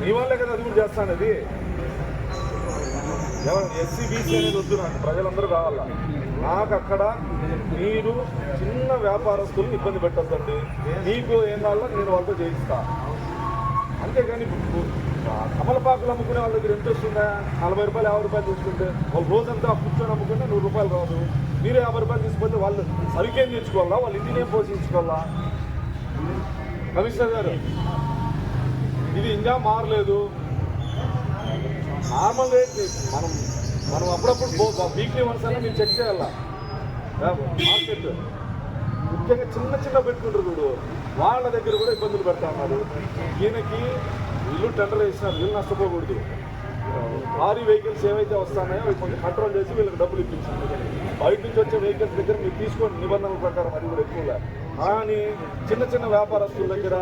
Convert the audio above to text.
నీ వాళ్ళే కదా అది కూడా చేస్తాను అది ఎస్సీ బీసీ అనేది వద్దు నాకు ప్రజలందరూ కావాలా? నాకు అక్కడ మీరు చిన్న వ్యాపారస్తులను ఇబ్బంది పెట్టద్దండి. మీకు ఏం కావాలో నేను వాళ్ళతో చేయిస్తా. అంతేగాని కమలపాకులు అమ్ముకునే వాళ్ళ దగ్గర ఎంత వస్తుందా నలభై రూపాయలు యాభై రూపాయలు తీసుకుంటే వాళ్ళు రోజంతా కూర్చొని అమ్ముకుంటే నూరు రూపాయలు రాదు మీరు యాభై రూపాయలు తీసుకుంటే వాళ్ళు సరికేం తెచ్చుకోవాలా? వాళ్ళ ఇంటిని పోషించుకోవాలా? కమిషనర్ గారు ఇది ఇంకా మారలేదు. నార్మల్ రేట్ మనం మనం అప్పుడప్పుడు వీక్లీ వన్స్ అయినా మీరు చెక్ చేయాల? మార్కెట్ ముఖ్యంగా చిన్న చిన్న పెట్టుకుంటారు చూడు. వాళ్ళ దగ్గర కూడా ఇబ్బందులు పెడతా ఉన్నారు. ఈయనకి ఇల్లు టెండర్ వేసినారు. ఇల్లు నష్టపోకూడదు. భారీ వెహికల్స్ ఏవైతే వస్తున్నాయో అవి కొంచెం కంట్రోల్ చేసి వీళ్ళకి డబ్బులు ఇప్పించారు బయట నుంచి వచ్చే వెహికల్స్ దగ్గర మీరు తీసుకోండి. నిబంధనల ప్రకారం అది కూడా ఎక్కువగా. కానీ చిన్న చిన్న వ్యాపారస్తుల దగ్గర